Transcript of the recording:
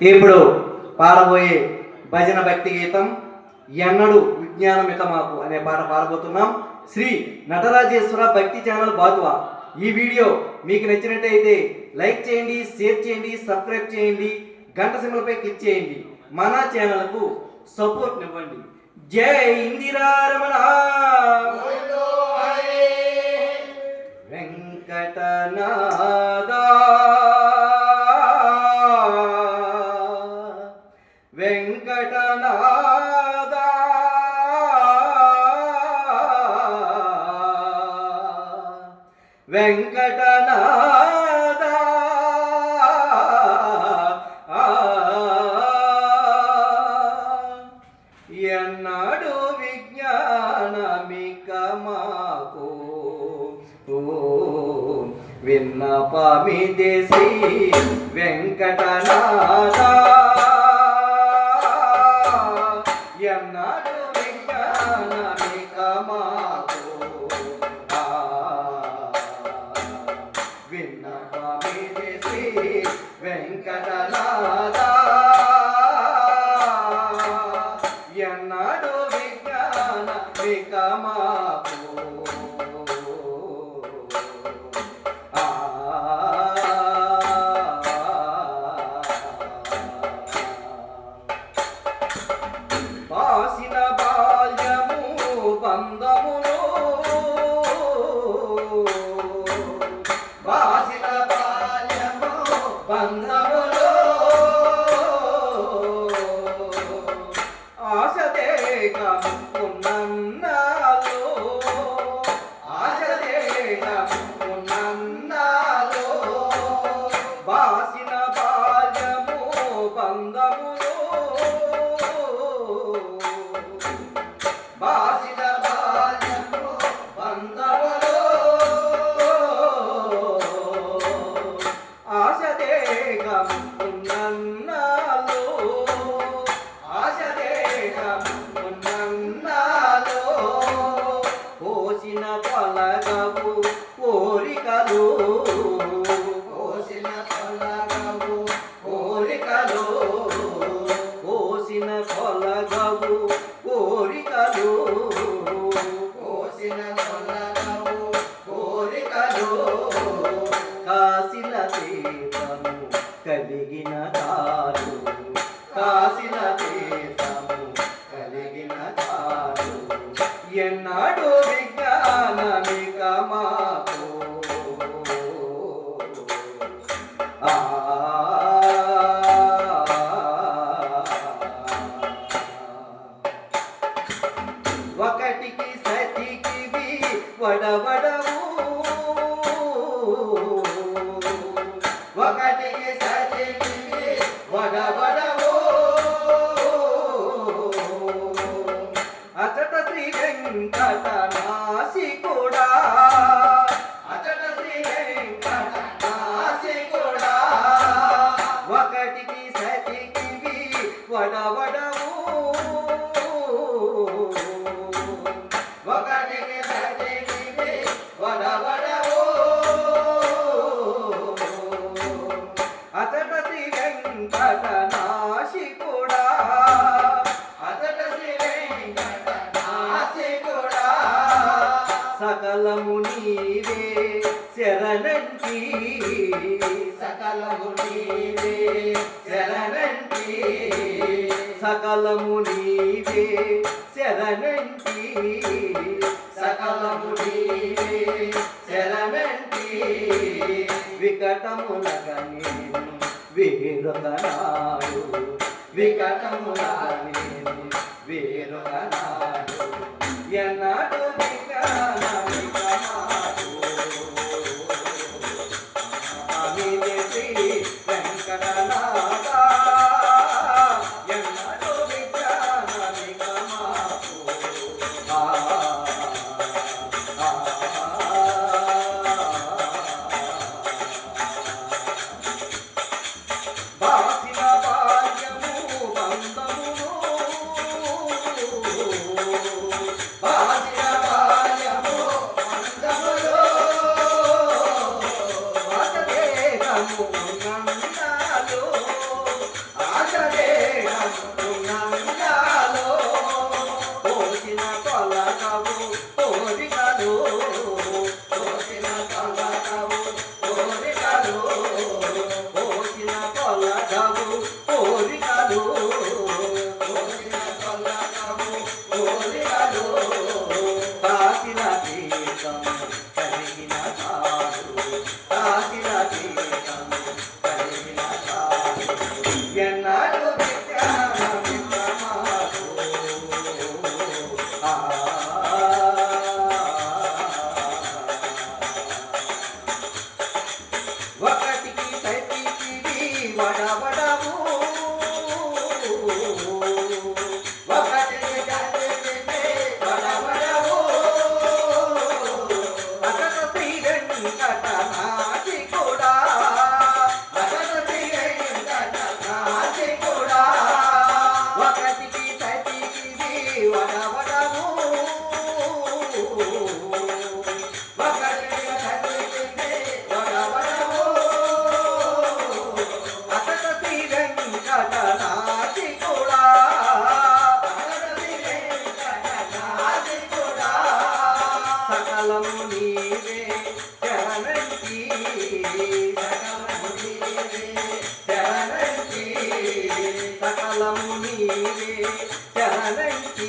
ఇప్పుడు పాడబోయే భజన భక్తి గీతం ఎన్నడు విజ్ఞానమిత మాకు అనే పాట పాడబోతున్నాం. శ్రీ నటరాజేశ్వర భక్తి ఛానల్ బాతువా. ఈ వీడియో మీకు నచ్చినట్టయితే లైక్ చేయండి షేర్ చేయండి సబ్స్క్రైబ్ చేయండి గంట సింబల్పై క్లిక్ చేయండి. మన ఛానల్కు సపోర్ట్ ఇవ్వండి. జై ఇందిరారమణ వెంకటనాథ వెంకటనాథ. ఎన్నాడు విజ్ఞానమిక మాకు? విన్నపమి దేశీ వెంకటనాథ. Oh. కలిగిన తారు. సకలము నీవే శరణంటి సకలము నీవే శరణంటి సకలము నీవే శరణంటి సకలము నీవే శరణంటి వికటములగ నేను వేరొకనాడు వికటములగ పడబడము నీవే శరణంటి